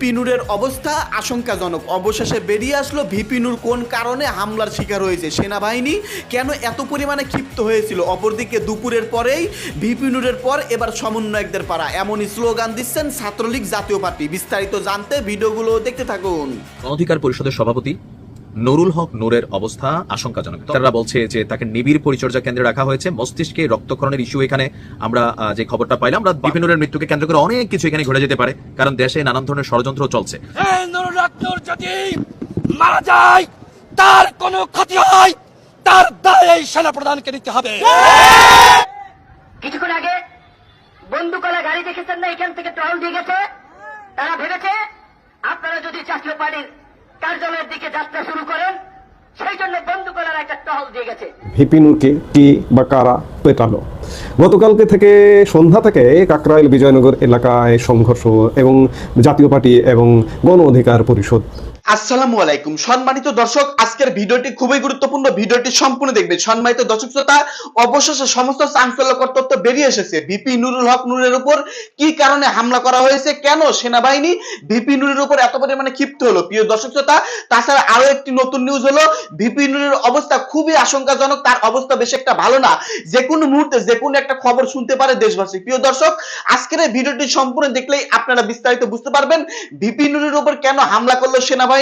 VP নূরের অবস্থা আশঙ্কাজনক। অবশেষে বেরিয়ে আসলো ভিপি নূর কোন কারণে হামলার শিকার হয়েছে সেনাবাহিনী? কেন এত পরিমাণে ক্ষিপ্ত হয়েছিল? অপরদিকে দুপুরের পরেই ভিপি নূরের পর এবার সমন্বয়কদের পাড়া। এমনই স্লোগান দিচ্ছেন ছাত্রলীগ জাতীয় পার্টি। বিস্তারিত জানতে ভিডিওগুলো দেখতে থাকুন। অধিকার পরিষদের সভাপতি নুরুল হক নূরের অবস্থা আশঙ্কাজনক। তারা বলছে যে তাকে নিবিড় পরিচর্যা কেন্দ্রে রাখা হয়েছে। মস্তিষ্কে রক্তক্ষরণের ইস্যু এখানে আমরা যে খবরটা পাইলাম আমরা বিপিন নূরের মৃত্যুকে কেন্দ্র করে অনেক কিছু এখানে ঘটে যেতে পারে কারণ দেশে নানান ধরনের ষড়যন্ত্র চলছে। যদি মারা যায় তার কোনো ক্ষতি হয় তার দায় এই সেনা প্রধানকে নিতে হবে। কিছুক্ষণ আগে বন্দুকলা গাড়ি দেখেছেন না এখান থেকে টহল দিয়ে গেছে? তারা ভেবেছে আপনারা যদি জাতীয় পার্টির কার্যালয়ের দিকে যাত্রা শুরু করেন। সেই জন্য বন্দুকলার একটা টহল দিয়ে গেছে। ভিপিনুরকে কি বা কারা পেটালো? গতকালকে থেকে সন্ধ্যা থেকে কাকরাইল বিজয়নগর এলাকায় সংঘর্ষ এবং জাতীয় পার্টি এবং গণ অধিকার পরিষদ আসসালামু আলাইকুম। সম্মানিত দর্শক, আজকের ভিডিওটি খুবই গুরুত্বপূর্ণ। ভিডিওটি সম্পূর্ণ দেখবেন। সম্মানিত দর্শক শ্রোতা, অবশেষে সমস্ত চাঞ্চল্যকর তথ্য বেরিয়ে এসেছে। ভিপি নুরুল হক নুরের উপর কি কারণে হামলা করা হয়েছে, কেন সেনাবাহিনী ভিপি নুরের উপর এত পরিমাণে ক্ষিপ্ত হলো? প্রিয় দর্শক শ্রোতা, তাছাড়া আরও একটি নতুন নিউজ হলো, ভিপি নুরের অবস্থা খুবই আশঙ্কাজনক। তার অবস্থা বেশ একটা ভালো না। যে কোনো মুহূর্তে, যে কোনো একটা খবর শুনতে পারে দেশবাসী। প্রিয় দর্শক, আজকের এই ভিডিওটি সম্পূর্ণ দেখলেই আপনারা বিস্তারিত বুঝতে পারবেন, ভিপি নুরের উপর কেন হামলা করল সেনাবাহিনী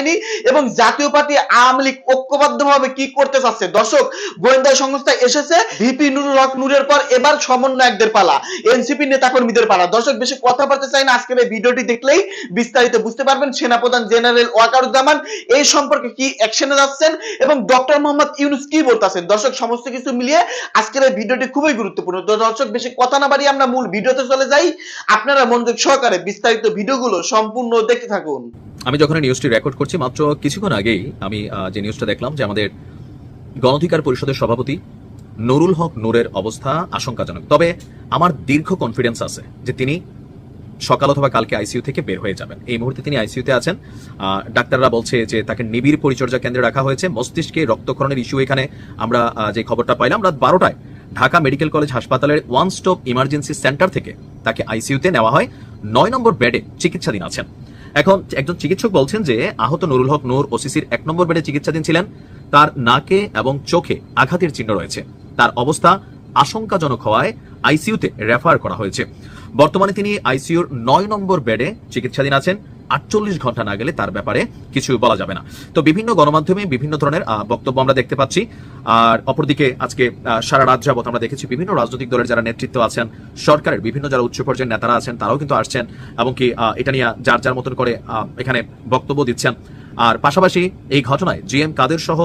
এবং জাতীয় পার্টি আওয়ামী লীগ ঐক্যবদ্ধভাবে কি করতে চাচ্ছে? দর্শক, গোয়েন্দা সংস্থা এসেছে, ভিপি নুরুল হক নুরের পর এবার সমন্বয়কদের পালা, এনসিপি নেতাকর্মীদের পালা। দর্শক, বেশি কথা বলতে চাই না, আজকের এই ভিডিওটি দেখলেই বিস্তারিত বুঝতে পারবেন। সেনাপ্রধান জেনারেল ওয়াকারুজ্জামান এই সম্পর্কে কি অ্যাকশনে যাচ্ছেন এবং ডক্টর মোহাম্মদ ইউনুস কি বলতেছেন? দর্শক, সমস্ত কিছু মিলিয়ে আজকের এই ভিডিওটি খুবই গুরুত্বপূর্ণ। দর্শক, বেশি কথা না বাড়িয়ে আমরা মূল ভিডিওতে চলে যাই। আপনারা মনোযোগ সহকারে বিস্তারিত ভিডিওগুলো সম্পূর্ণ দেখতে থাকুন। আমি যখন নিউজটি রেকর্ড করছি, মাত্র কিছুক্ষণ আগেই আমি যে নিউজটা দেখলাম যে আমাদের গণ অধিকার পরিষদের সভাপতি নুরুল হক নূরের অবস্থা আশঙ্কাজনক। তবে আমার দীর্ঘ কনফিডেন্স আছে যে তিনি সকাল অথবা কালকে আইসিইউ থেকে বের হয়ে যাবেন। এই মুহূর্তে তিনি আইসিইউতে আছেন। ডাক্তাররা বলছে যে তাকে নিবিড় পরিচর্যা কেন্দ্রে রাখা হয়েছে। মস্তিষ্কে রক্তক্ষরণের ইস্যু এখানে আমরা যে খবরটা পাইলাম, রাত বারোটায় ঢাকা মেডিকেল কলেজ হাসপাতালের ওয়ান স্টপ ইমার্জেন্সি সেন্টার থেকে তাকে আইসিইউতে নেওয়া হয়। নয় নম্বর বেডে চিকিৎসাধীন আছেন। এখন একজন চিকিৎসক বলছেন যে, আহত নুরুল হক নূর ওসিসির এক নম্বর বেডে চিকিৎসাধীন ছিলেন। তার নাকে এবং চোখে আঘাতের চিহ্ন রয়েছে। তার অবস্থা আশঙ্কাজনক হওয়ায় আইসিইউতে রেফার করা হয়েছে। বর্তমানে তিনি আইসিইউর নয় নম্বর বেডে চিকিৎসাধীন আছেন। আটচল্লিশ ঘণ্টা না গেলে তার ব্যাপারে কিছু বলা যাবে না। তো বিভিন্ন গণমাধ্যমে বিভিন্ন ধরনের বক্তব্য আমরা দেখতে পাচ্ছি। আর অপরদিকে আজকে সারা রাত যাবত আমরা দেখেছি বিভিন্ন রাজনৈতিক দলের যারা নেতৃত্ব আছেন সরকারের বিভিন্ন যারা উচ্চ পর্যায়ের নেতারা আছেন তারাও কিন্তু আসছেন এবং কি আহ, এটা নিয়ে যার যার মতন করে এখানে বক্তব্য দিচ্ছেন। আর পাশাপাশি এই ঘটনায় জিএম কাদের সহ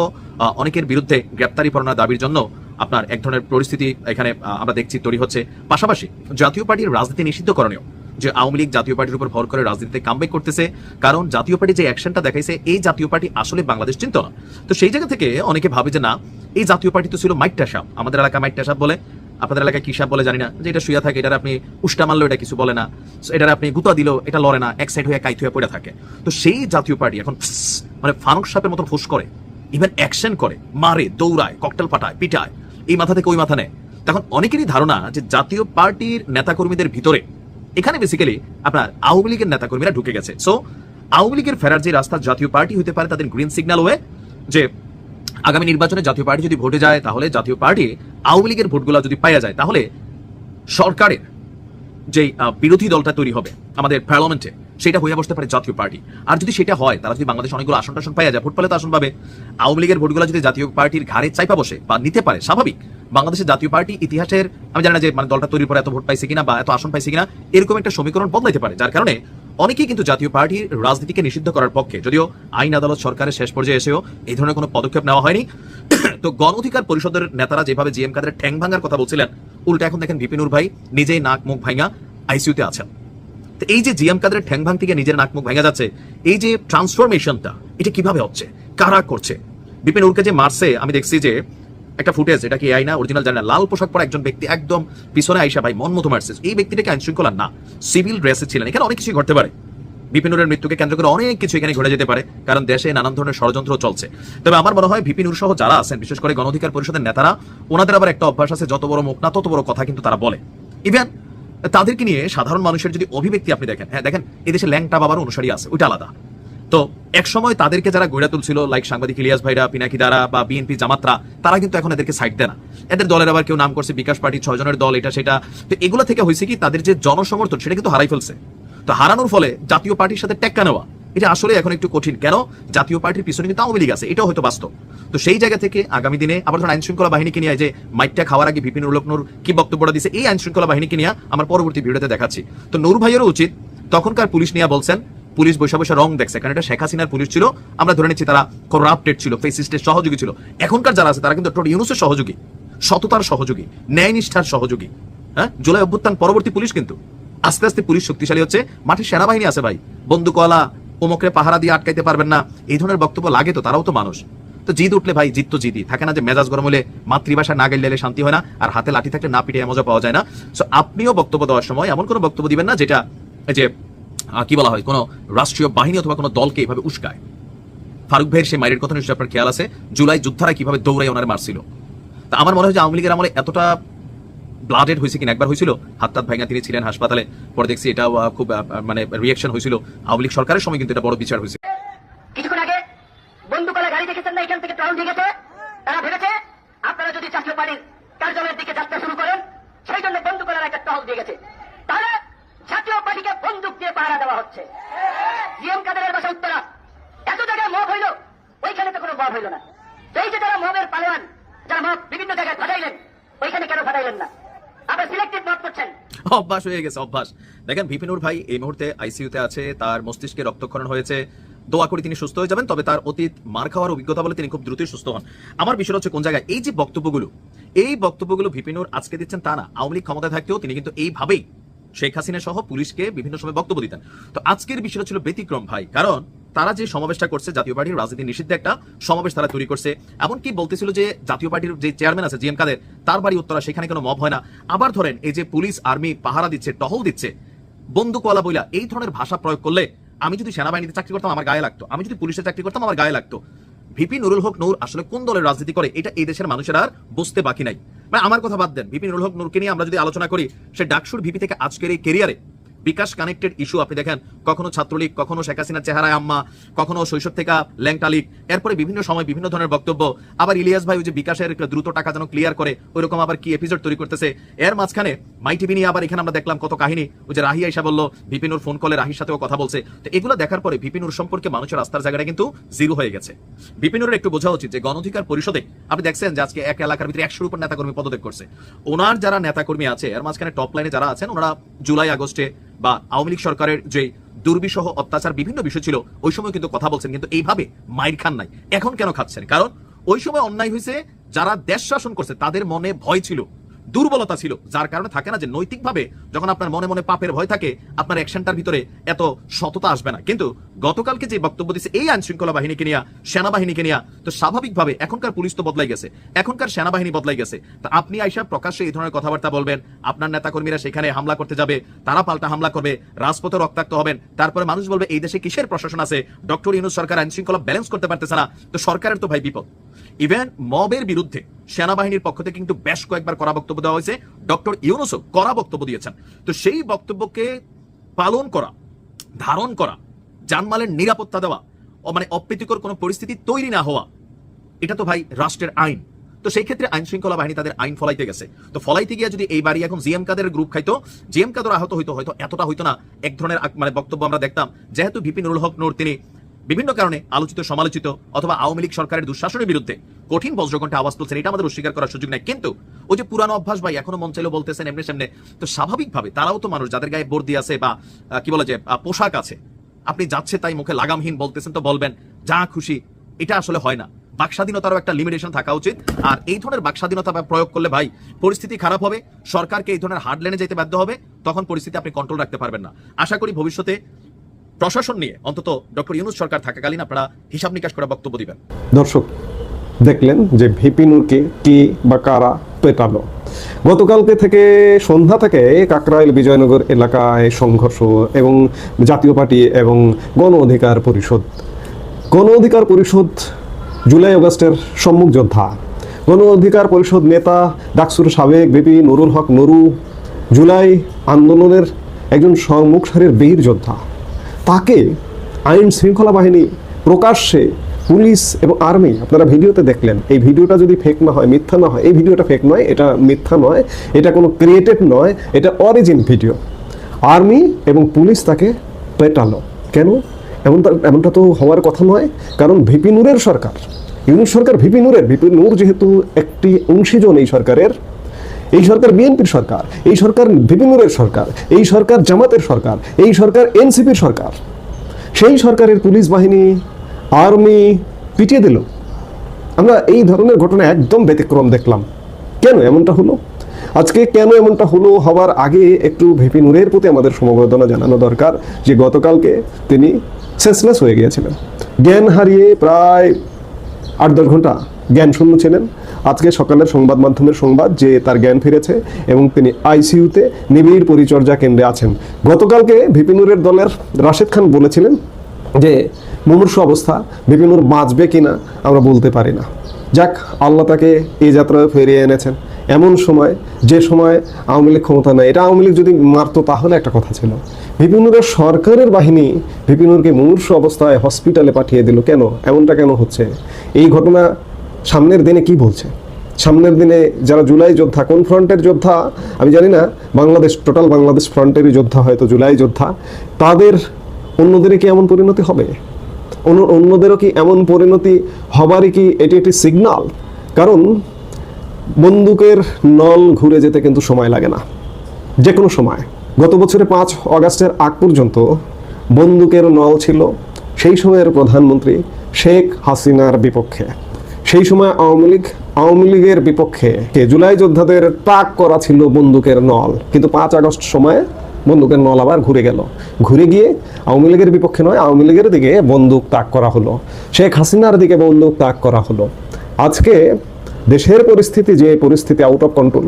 অনেকের বিরুদ্ধে গ্রেপ্তারি পরোয়ানা দাবির জন্য আপনার এক ধরনের পরিস্থিতি এখানে আমরা দেখছি তৈরি হচ্ছে। পাশাপাশি জাতীয় পার্টির রাজনীতি নিষিদ্ধ করণীয়, যে আওয়ামী লীগ জাতীয় পার্টির উপর ভর করে রাজনীতিতে কামব্যাক করতেছে, কারণ জাতীয় পার্টি যে অ্যাকশনটা দেখাইছে, এই জাতীয় পার্টি আসলে বাংলাদেশ চিন্ত না। তো সেই জায়গা থেকে অনেকে ভাবে যে না, এই জাতীয় পার্টি তো ছিল মাইকটা সাপ আমাদের এলাকায় মাইকটা সাপ বলে, আপনাদের এলাকায় কি সাপ বলে জানি না। যে এটা শুয়ে থাকে, এটার আপনি উষ্টা মারলেও এটা কিছু বলে না। এটার আপনি গুতা দিল এটা লড়ে না, এক সাইড হয়ে কাইত হয়ে পড়ে থাকে। তো সেই জাতীয় পার্টি এখন মানে ফানুক সাপের মতন ফুস করে ইভেন অ্যাকশন করে, মারে, দৌড়ায় ককটেল পাঠায় পিটায়। এই মাথা থেকে ওই মাথা নেয় তখন অনেকেরই ধারণা যে জাতীয় পার্টির নেতাকর্মীদের ভিতরে এখানে বেসিক্যালি আপনার আওয়ামী লীগের নেতাকর্মীরা ঢুকে গেছে। সো আওয়ামী লীগের ফেরার যে রাস্তা জাতীয় পার্টি হতে পারে তাদের গ্রিন সিগন্যাল হয়ে যে আগামী নির্বাচনে জাতীয় পার্টি যদি ভোটে যায় তাহলে জাতীয় পার্টি আওয়ামী লীগের ভোটগুলো যদি পাইয়া যায় তাহলে সরকারের যে বিরোধী দলটা তৈরি হবে আমাদের পার্লামেন্টে সেটা হয়ে বসতে পারে জাতীয় পার্টি। আর যদি সেটা হয় তারা যদি বাংলাদেশ অনেকগুলো আসন টাসন পাইয়া যায় ভোট পেলে তো আসন পাবে। আওয়ামী লীগের ভোটগুলো যদি জাতীয় পার্টির ঘাড়ে চাইপা বসে বা নিতে পারে, স্বাভাবিক। বাংলাদেশের জাতীয় পার্টি ইতিহাসের, আমি জানি না যে মানে দলটা তৈরির পরে এত ভোট পাইছে কিনা বা এত আসন পাইছে কিনা, এরকম একটা সমীকরণ বদলাইতে পারে, যার কারণে অনেকেই কিন্তু জাতীয় পার্টির রাজনীতিকে নিষিদ্ধ করার পক্ষে, যদিও আইন আদালত সরকারের শেষ পর্যায়ে এসেও এই ধরনের কোনো পদক্ষেপ নেওয়া হয়নি। তো গণ অধিকার পরিষদের নেতারা যেভাবে জিএম কাদের ঠ্যাং ভাঙার কথা বলছিলেন, উল্টা এখন দেখেন বিপিনুর ভাই নিজেই নাক মুখ ভাঙা আইসিইউতে আছেন। তো এই যে জিএম কাদের ঠ্যাং ভাঙ থেকে নিজের নাক মুখ ভেঙে যাচ্ছে, এই যে ট্রান্সফরমেশনটা এটা কীভাবে হচ্ছে? কারা করছে? বিপিন উরকে যে মারছে, আমি দেখছি যে একটা ফুটেজ এটা কি আই না? অরিজিনাল জানি লাল পোশাক পরা একজন ব্যক্তি একদম পিছনে আইসা, ভাই, মন মতো মারছে এই ব্যক্তিটাকে আইন শৃঙ্খলা না সিভিল ড্রেসে ছিলেন। এখানে অনেক কিছুই ঘটতে পারে। বিপিনুরের মৃত্যুকে কেন্দ্র করে অনেক কিছু এখানে ঘটে যেতে পারে, কারণ দেশে নানান ধরনের ষড়যন্ত্র চলছে। তবে আমার মনে হয় বিপিনুর সহ যারা আছেন, বিশেষ করে গণ অধিকার পরিষদের নেতারা, ওনাদের আবার একটা অভ্যাস আছে, যত বড় মুখ না, তত বড় কথা কিন্তু তারা বলে। ইভেন তাদেরকে নিয়ে সাধারণ মানুষের যদি অভিব্যক্তি আপনি দেখেন হ্যাঁ দেখেন, এদেশে ল্যাংটা বাবার অনুসারী আছে, ওইটা আলাদা। তো এক সময় তাদেরকে যারা গড়ে তুলছিল লাইক সাংবাদিক ইলিয়াস ভাইরা, পিনাকি দারা বা বিএনপি জামাতরা, তারা কিন্তু এখন এদেরকে সাইড দেয় না। এদের দলের আবার কেউ নাম করছে বিকাশ পার্টি ছয় জনের দল, এটা সেটা। তো এগুলো থেকে হয়েছে কি, তাদের যে জনসমর্থন, সেটা কিন্তু হারাই ফেলছে। তো হারানোর ফলে জাতীয় পার্টির সাথে টেক্কা নেওয়া এটা আসলে এখন একটু কঠিন। কেন? জাতীয় পার্টির পিছনে কিন্তু আওয়ামী লীগ আছে, এটাও হয়তো বাস্তব। তো সেই জায়গা থেকে আগামী দিনে আবার ধরুন আইন শৃঙ্খলা বাহিনীকে নিয়ে যে মাইকটা খাওয়ার আগে বিপিন উল্লকনুর কি বক্তব্যটা দিছে এই আইন শৃঙ্খলা বাহিনীকে নিয়ে আমার পরবর্তী ভিডিওতে দেখাচ্ছি। তো নূর ভাইয়েরও উচিত, তখনকার পুলিশ নিয়ে বলছেন, পুলিশ বৈশা বৈশা রং দেখছে, কারণ এটা শেখ হাসিনার পুলিশ ছিল, আমরা ধরে নিচ্ছি তারা করাপ্টেড ছিল ফেসিস্টের সহযোগী ছিল। এখনকার যারা আছে, তারা কিন্তু ডক্টর ইউনুসের সহযোগী, সততার সহযোগী, ন্যায় নিষ্ঠার সহযোগী হ্যাঁ? জুলাই অভ্যুত্থান পরবর্তী পুলিশ কিন্তু, আস্তে আস্তে পুলিশ শক্তিশালী হচ্ছে, মাঠে সেনাবাহিনী আছে ভাই, বন্দুকওয়ালা ওমকরে পাহারা দিয়ে আটকাইতে পারবেন না। এই ধরনের বক্তব্য লাগে তো, তারাও তো মানুষ। তো জিদ উঠলে ভাই, জিদ তো জিদি থাকে না যে মেজাজ গরম হলে মাতৃভাষা না গেলে শান্তি হয় না, আর হাতে লাঠি থাকলে না পিটিয়ে মজা পাওয়া যায় না। সো আপনিও বক্তব্য দেওয়ার সময় এমন কোনো বক্তব্য দিবেন না যেটা যে কি বলা হয়, কোনো রাষ্ট্রীয় বাহিনী অথবা কোনো দলকে এইভাবে উস্কায়। ফারুক ভাইয়ের সেই মাইরের কথা নিশ্চয়ই আপনার খেয়াল আছে। জুলাই যোদ্ধারা কীভাবে দৌড়াই ওনারে মারছিল। তা আমার মনে হয় যে আওয়ামী লীগের আমলে এতটা ব্লাডেড হয়েছে কিনা একবার হয়েছিল হাত তাত ভাঙা তিনি ছিলেন হাসপাতালে পরে দেখছি আহ, খুব মানে রিয়াকশন হয়েছিল। আওয়ামী লীগ সরকারের সময় কিন্তু এটা বড় বিচার হয়েছে। কিছুক্ষণ আগে বন্দুকলা গাড়ি দেখেছেন না এখান থেকে দিয়ে গেছে তারা ভেবেছে আপনারা যদি কার্যালয়ের দিকে যাত্রা শুরু করেন সেই জন্য বন্দুকলার একটা টহল দিয়ে গেছে। তাহলে জাতীয় পার্টিকে বন্দুক দিয়ে পাহারা দেওয়া হচ্ছে। জিএম কাদেরের বাসা উত্তরা। এত জায়গায় মব হইল ওইখানে তো কোনো মব হইল না। এই যে যারা মবের পালোয়ান যারা মব বিভিন্ন জায়গায় ফাটাইলেন ওইখানে কেন ফাটাইলেন না? অভ্যাস হয়ে গেছে, অভ্যাস। দেখেন বিপিনুর ভাই এই মুহূর্তে আছে, তার মস্তিষ্কে রক্তক্ষরণ হয়েছে। দোয়া করি তিনি সুস্থ হয়ে যাবেন, তবে তার অতীত মার খাওয়ার অভিজ্ঞতা বলে তিনি খুব দ্রুতই সুস্থ হন। আমার বিষয় হচ্ছে কোন জায়গায়? এই যে বক্তব্যগুলো, এই বক্তব্যগুলো বিপিনুর আজকে দিচ্ছেন তা না। আওয়ামী লীগ ক্ষমতায় থাকতেও তিনি কিন্তু এইভাবেই শেখ হাসিনা সহ পুলিশকে বিভিন্ন সময় বক্তব্য দিতেন। তো আজকের বিষয়টা ছিল ব্যতিক্রম ভাই, কারণ তারা যে সমাবেশটা করছে জাতীয় পার্টির রাজনীতি নিষিদ্ধ একটা সমাবেশ তারা তৈরি করছে। এমনকি বলতেছিল যে জাতীয় পার্টির যে চেয়ারম্যান আছে, জিএম কাদের, তার বাড়ি উত্তরা, সেখানে কোনো মব হয় না। আবার ধরেন এই যে পুলিশ, আর্মি পাহারা দিচ্ছে, টহল দিচ্ছে, বন্দুকওয়ালা বইলা, এই ধরনের ভাষা প্রয়োগ করলে আমি যদি সেনাবাহিনীতে চাকরি করতাম, আমার গায়ে লাগতো। আমি যদি পুলিশে চাকরি করতাম, আমার গায়ে লাগতো। ভিপি নুরুল হক নূর আসলে কোন দলের রাজনীতি করে, এটা এই দেশের মানুষের আর বুঝতে বাকি নাই। মানে আমার কথা বাদ দেন, ভিপি নুরুল হক নূরকে নিয়ে আমরা যদি আলোচনা করি, সে ডাকসুর ভিপি থেকে আজকের এই কেরিয়ারে বিকাশ কানেক্টেড ইস্যু আপনি দেখেন কখনো ছাত্রলীগ, কখনো শেখ হাসিনার চেহারায় আম্মা, কখনো শৈশব থেকে ল্যাংটা লীগ। এরপরে বিভিন্ন সময় বিভিন্ন ধরনের বক্তব্য। আবার ইলিয়াস ভাই ওই যে বিকাশের দ্রুত টাকা যেন ক্লিয়ার করে, ওইরকম আবার কি এপিসোড তৈরি করতেছে। এর মাঝখানে মাই টিভি নিয়ে আবার এখানে আমরা দেখলাম কত কাহিনী। ওই যে রাহি আইসা বলল ভিপিনুর ফোন কলে রাহির সাথেও কথা বলছে। তো এগুলো দেখার পরে ভিপিনুর সম্পর্কে মানুষের আস্থার জায়গাটা কিন্তু জিরো হয়ে গেছে। ভিপিনুরের একটু বোঝা উচিত যে গণঅধিকার পরিষদে, আপনি দেখছেন যে আজকে এক এলাকার ভিতরে একশোর উপর নেতাকর্মী পদত্যাগ করছে। ওনার যারা নেতাকর্মী আছে, এর মাঝখানে টপ লাইনে যারা আছেন, ওনারা জুলাই আগস্টে বা আওয়ামী লীগ সরকারের যে দুর্বিষহ অত্যাচার বিভিন্ন বিষয় ছিল, ওই সময় কিন্তু কথা বলছেন, কিন্তু এইভাবে মাইর খান নাই। এখন কেন খাচ্ছেন? কারণ ওই সময় অন্যায় হয়েছে, যারা দেশ শাসন করছে, তাদের মনে ভয় ছিল। দুর্বলতা ছিল, যার কারণে থাকে না যে নৈতিকভাবে যখন আপনার মনে মনে পাপের ভয় থাকে, আপনার অ্যাকশনটার ভিতরে এত সততা আসবে না। কিন্তু গতকালকে যে বক্তব্য দিচ্ছে এই আইন শৃঙ্খলা বাহিনীকে নিয়ে, সেনাবাহিনীকে নিয়ে, তো স্বাভাবিকভাবে এখনকার পুলিশ তো বদলাই গেছে, এখনকার সেনাবাহিনী বদলাই গেছে। তা আপনি আইসা প্রকাশ্যে এই ধরনের কথাবার্তা বলবেন, আপনার নেতাকর্মীরা সেখানে হামলা করতে যাবে, তারা পাল্টা হামলা করবে, রাজপথে রক্তাক্ত হবেন, তারপরে মানুষ বলবে, এই দেশে কিসের প্রশাসন আছে? ডক্টর ইউনুস সরকার আইন শৃঙ্খলা ব্যালেন্স করতে পারতেছে না। তো সরকারের তো ভাই বিপদ। ইভেন মবের বিরুদ্ধে সেনাবাহিনীর পক্ষ থেকে কিন্তু বেশ কয়েকবার করা বক্তব্য দেওয়া হয়েছে। ডক্টর ইউনুসও করা বক্তব্য দিয়েছেন। তো সেই বক্তব্যকে পালন করা, ধারণ করা জানমালের নিরাপত্তা দেওয়া, ও মানে অপ্রীতিকর কোনো পরিস্থিতি তৈরি না হওয়া, এটা তো ভাই রাষ্ট্রের আইন। তো সেই ক্ষেত্রে আইন শৃঙ্খলা বাহিনী তাদের আইন ফলাইতে গেছে। তো ফলাইতে গিয়ে যদি এই বাড়ি এখন জিএম কাদের গ্রুপ খাইতো, জিএম কাদের আহত হইতো, হয়তো এতটা হইতো না। এক ধরনের মানে বক্তব্য আমরা দেখতাম। যেহেতু ভিপি নুরুল হক নূর, তিনি বিভিন্ন কারণে আলোচিত, সমালোচিত অথবা আওয়ামী লীগ সরকারের দুঃশাসনের বিরুদ্ধে কঠিন বজ্রকণ্ঠে আওয়াজ তুলছেন, এটা আমাদের অস্বীকার করার সুযোগ নাই। কিন্তু ওই যে পুরানো অভ্যাস ভাই, এখনও মন চাইলেও বলতেছেন এমনি সামনে, তো স্বাভাবিকভাবে তারাও তো মানুষ, যাদের গায়ে বর্দি আছে বা কি বলে যে পোশাক আছে, আপনি যাচ্ছে তাই মুখে লাগামহীন বলতেছেন, তো বলবেন, যা খুশি। এটা আসলে হয় না। বাকস্বাধীনতারও একটা লিমিটেশন থাকা উচিত। আর এই ধরনের বাকস্বাধীনতা প্রয়োগ করলে ভাই, পরিস্থিতি খারাপ হবে, সরকারকে এই ধরনের হার্ড লেনে যেতে বাধ্য হবে, তখন পরিস্থিতি আপনি কন্ট্রোল রাখতে পারবেন না। আশা করি ভবিষ্যতে প্রশাসন নিয়ে অন্তত ডক্টর ইউনুস সরকার থাকাকালীন আপনারা হিসাব নিকাশ করে বক্তব্য দিবেন। দর্শক, দেখলেন যে ভিপি নূরকে কে বা কারা পেটালো। গতকালকে থেকে সন্ধ্যা থেকে কাকরাইল বিজয়নগর এলাকায় সংঘর্ষ এবং জাতীয় পার্টি এবং গণ অধিকার পরিষদ। গণ অধিকার পরিষদ জুলাই আগস্টের সম্মুখ যোদ্ধা। গণ অধিকার পরিষদ নেতা ডাকসুর সাবেক বিপি নুরুল হক নুরু, জুলাই আন্দোলনের একজন সম্মুখ সারির বীর যোদ্ধা। তাকে আইন শৃঙ্খলা বাহিনী প্রকাশ্যে পুলিশ এবং আর্মি, আপনারা ভিডিওতে দেখলেন, এই ভিডিওটা যদি ফেক না হয়, মিথ্যা না হয়, এই ভিডিওটা ফেক নয়, এটা মিথ্যা নয়, এটা কোনো ক্রিয়েটেড নয়, এটা অরিজিন ভিডিও আর্মি এবং পুলিশ তাকে পেটালো। কেন? এমনটা এমনটা তো হওয়ার কথা নয়, কারণ ভিপি নূরের সরকার, ইউনুস সরকার ভিপি নূরের, ভিপি নূর যেহেতু একটি অংশীজন এই সরকারের এই সরকার বিএনপির সরকার, এই সরকার ভিপি নূরের সরকার, এই সরকার জামাতের সরকার, এই সরকার এনসিপির সরকার। সেই সরকারের পুলিশ বাহিনী, আর্মি পিটিয়ে দিল। আমরা এই ধরনের ঘটনা একদম ব্যতিক্রম দেখলাম। কেন এমনটা হলো? আজকে কেন এমনটা হলো হওয়ার আগে একটু ভেপি নূরের প্রতি আমাদের সমবেদনা জানানো দরকার যে গতকালকে তিনি সেন্সলেস হয়ে গিয়েছিলেন। জ্ঞান হারিয়ে প্রায় আট দশ ঘণ্টা জ্ঞান শূন্য ছিলেন। আজকে সকালের সংবাদ মাধ্যমের সংবাদ যে তার জ্ঞান ফিরেছে এবং তিনি আইসিইউতে নিবিড় পরিচর্যা কেন্দ্রে আছেন। গতকালকে ভিপিনুরের দলের রাশেদ খান বলেছিলেন যে, মুমূর্ষ অবস্থা বিপিনুর বাঁচবে কিনা আমরা বলতে পারি না। যাক, আল্লাহ তাকে এই যাত্রায় ফিরিয়ে এনেছেন। এমন সময়, যে সময় আওয়ামী লীগ ক্ষমতা নেয়, এটা আওয়ামী লীগ যদি মারতো, তাহলে একটা কথা ছিল। বিপিনুরের সরকারের বাহিনী বিপিনুরকে মুমূর্ষ অবস্থায় হসপিটালে পাঠিয়ে দিল। কেন? এমনটা কেন হচ্ছে? এই ঘটনা সামনের দিনে কি বলছে? সামনের দিনে যারা জুলাই যোদ্ধা, কোন ফ্রন্টের যোদ্ধা? আমি জানি না, বাংলাদেশ টোটাল বাংলাদেশ ফ্রন্টেরই যোদ্ধা হয়তো জুলাই যোদ্ধা। তাদের অন্যদের কি এমন পরিণতি হবে? অন্য- অন্যদেরও কি এমন পরিণতি হবারই কি এটি একটি সিগনাল কারণ বন্দুকের নল ঘুরে যেতে কিন্তু সময় লাগে না। যে কোনো সময়। গত বছরে পাঁচ অগাস্টের আগ পর্যন্ত বন্দুকের নল ছিল। সেই সময়ের প্রধানমন্ত্রী শেখ হাসিনার বিপক্ষে। সেই সময় আওয়ামী লীগ, আওয়ামী লীগের বিপক্ষে জুলাই যোদ্ধাদের তাক করা ছিল বন্দুকের নল। কিন্তু পাঁচ আগস্ট সময়ে বন্দুকের নল আবার ঘুরে গেল। ঘুরে গিয়ে আওয়ামী লীগের বিপক্ষে নয়, আওয়ামী লীগের দিকে বন্দুক তাক করা হলো। শেখ হাসিনার দিকে বন্দুক তাক করা হলো। আজকে দেশের পরিস্থিতি যে পরিস্থিতি আউট অফ কন্ট্রোল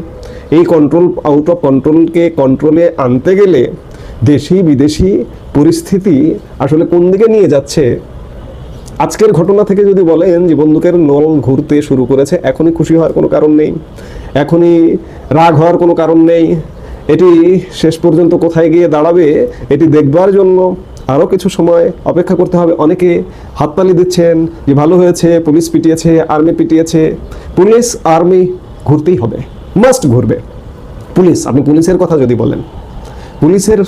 এই কন্ট্রোল আউট অফ কন্ট্রোলকে কন্ট্রোলে আনতে গেলে দেশি বিদেশি পরিস্থিতি আসলে কোন দিকে নিয়ে যাচ্ছে আজকের ঘটনা থেকে যদি বলেন যে বন্দুকের নল ঘুরতে শুরু করেছে, এখনই খুশি হওয়ার কোনো কারণ নেই। এখনই রাগ হওয়ার কোনো কারণ নেই। এটি শেষ পর্যন্ত কোথায় গিয়ে দাঁড়াবে, এটি দেখবার জন্য আরও কিছু সময় অপেক্ষা করতে হবে। অনেকে হাততালি দিচ্ছেন যে ভালো হয়েছে, পুলিশ পিটিয়েছে, আর্মি পিটিয়েছে। পুলিশ, আর্মি ঘুরতেই হবে, মাস্ট ঘুরবে। পুলিশ, আপনি পুলিশের কথা যদি বলেন, পুলিশের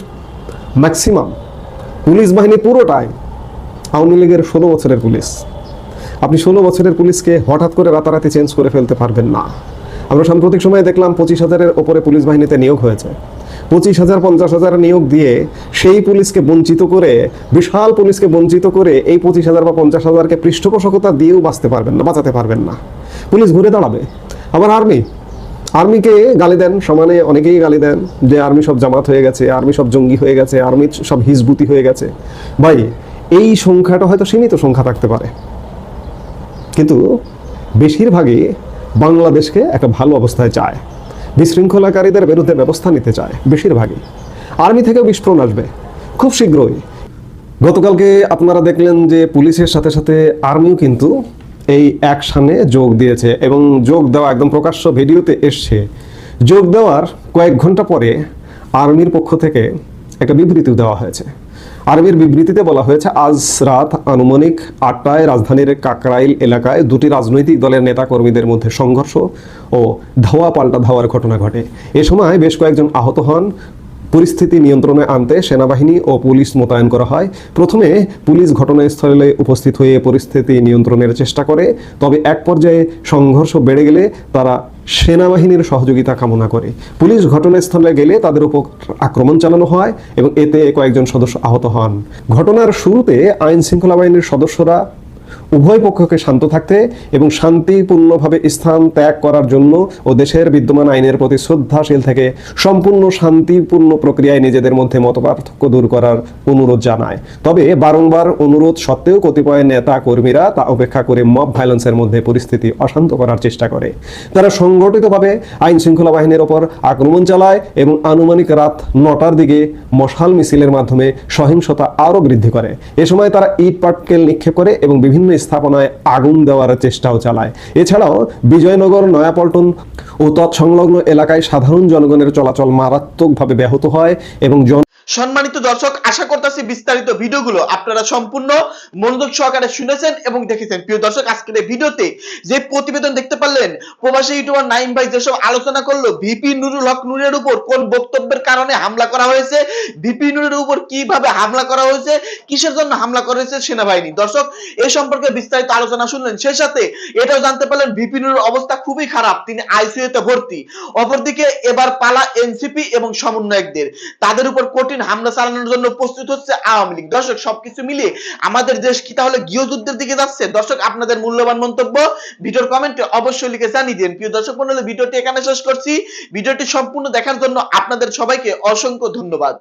ম্যাক্সিমাম পুলিশ বাহিনী পুরোটাই আওয়ামী লীগের ষোলো বছরের পুলিশ। আপনি ষোলো বছরের পুলিশকে হঠাৎ করে রাতারাতি চেঞ্জ করে ফেলতে পারবেন না। আমরা সাম্প্রতিক সময়ে দেখলাম পঁচিশ হাজারের ওপরে পুলিশ বাহিনীতে নিয়োগ হয়েছে। পঁচিশ হাজার, পঞ্চাশ হাজার নিয়োগ দিয়ে সেই পুলিশকে বঞ্চিত করে, বিশাল পুলিশকে বঞ্চিত করে এই পঁচিশ হাজার বা পঞ্চাশ হাজারকে পৃষ্ঠপোষকতা দিয়েও বাঁচতে পারবেন না, বাঁচাতে পারবেন না। পুলিশ ঘুরে দাঁড়াবে। আবার আর্মি। আর্মিকে গালি দেন, সমানে অনেকেই গালি দেন, যে আর্মি সব জামাত হয়ে গেছে, আর্মি সব জঙ্গি হয়ে গেছে, আর্মি সব হিজবুতি হয়ে গেছে। ভাই এই সংখ্যাটা হয়তো সীমিত সংখ্যা থাকতে পারে। কিন্তু বেশিরভাগই বাংলাদেশকে একটা ভালো অবস্থায় চায়। বিশৃঙ্খলাকারীদের বিরুদ্ধে ব্যবস্থা নিতে চায়, বেশিরভাগই। আর্মি থেকেও বিস্ফোরণ আসবে, খুব শীঘ্রই। গতকালকে আপনারা দেখলেন যে পুলিশের সাথে সাথে আর্মিও কিন্তু এই অ্যাকশানে যোগ দিয়েছে এবং যোগ দেওয়া একদম প্রকাশ্য ভিডিওতে এসছে। যোগ দেওয়ার কয়েক ঘণ্টা পরে আর্মির পক্ষ থেকে একটা বিবৃতি দেওয়া হয়েছে। আর্মির বিবৃতিতে বলা হয়েছে, আজ রাত আনুমানিক আটটায় রাজধানীর কাকরাইল এলাকায় দুটি রাজনৈতিক দলের নেতা কর্মীদের মধ্যে সংঘর্ষ ও ধাওয়া পাল্টা ধাওয়ার ঘটনা ঘটে। এ সময় বেশ কয়েকজন আহত হন। পরিস্থিতি নিয়ন্ত্রণে আনতে সেনাবাহিনী ও পুলিশ মোতায়েন করা হয়। প্রথমে পুলিশ ঘটনাস্থলে উপস্থিত হয়ে পরিস্থিতি নিয়ন্ত্রণের চেষ্টা করে, তবে এক পর্যায়ে সংঘর্ষ বেড়ে গেলে তারা সেনাবাহিনীর সহযোগিতা কামনা করে। পুলিশ ঘটনাস্থলে গেলে তাদের উপর আক্রমণ চালানো হয় এবং এতে কয়েকজন সদস্য আহত হন। ঘটনার শুরুতে আইন শৃঙ্খলা বাহিনীর সদস্যরা উভয় পক্ষকে শান্ত থাকতে এবং শান্তিপূর্ণভাবে স্থান ত্যাগ করার জন্য ও দেশের বিদ্যমান আইনের প্রতি শ্রদ্ধাশীল থেকে সম্পূর্ণ শান্তিপূর্ণ প্রক্রিয়ায় নিজেদের মধ্যে মতপার্থক্য দূর করার অনুরোধ জানায়। তবে বারংবার অনুরোধ সত্ত্বেও কতিপয় নেতা কর্মীরা তা উপেক্ষা করে মব ভায়োলেন্সের মধ্যে পরিস্থিতি অশান্ত করার চেষ্টা করে। তারা সংগঠিতভাবে আইন শৃঙ্খলা বাহিনীর ওপর আক্রমণ চালায় এবং আনুমানিক রাত নটার দিকে মশাল মিছিলের মাধ্যমে সহিংসতা আরও বৃদ্ধি করে। এ সময় তারা ইট পাটকেল নিক্ষেপ করে এবং বিভিন্ন স্থাপনায় আগুন দেওয়ার চেষ্টাও চালায়। এছাড়াও বিজয়নগর, নয়াপল্টন ও তৎসংলগ্ন এলাকায় সাধারণ জনগণের চলাচল মারাত্মকভাবে ব্যাহত হয় এবং জন সম্মানিত দর্শক, আশা করতেছি বিস্তারিত ভিডিওগুলো আপনারা সম্পূর্ণ মনোযোগ সহকারে শুনেছেন এবং দেখেছেন। প্রিয় দর্শক, আজকের এই ভিডিওতে যে প্রতিবেদন দেখতে পারলেন, প্রবাসী ইউটিউবার নাইম ভাই যেসব আলোচনা করল, ভিপি নুরুল হক নুরের উপর কোন বক্তব্যের কারণে হামলা করা হয়েছে, ভিপি নুরের উপর কীভাবে হামলা করা হয়েছে, কিসের জন্য হামলা করা হয়েছে সেনাবাহিনী। দর্শক, এ সম্পর্কে বিস্তারিত আলোচনা শুনলেন, সেই সাথে এটাও জানতে পারলেন ভিপি নুরের অবস্থা খুবই খারাপ, তিনি আইসিইউতে ভর্তি। অপরদিকে এবার পালা এনসিপি এবং সমন্বয়কদের। তাদের উপর কঠিন হামলা চালানোর জন্য প্রস্তুত হচ্ছে আওয়ামী লীগ। দর্শক, সবকিছু মিলিয়ে আমাদের দেশ কি তাহলে গৃহযুদ্ধের দিকে যাচ্ছে? দর্শক, আপনাদের মূল্যবান মন্তব্য ভিডিওর কমেন্টে অবশ্যই লিখে জানিয়ে দিন। প্রিয় দর্শক মন্ডলী, ভিডিওটি এখানে শেষ করছি। ভিডিওটি সম্পূর্ণ দেখার জন্য আপনাদের সবাইকে অসংখ্য ধন্যবাদ।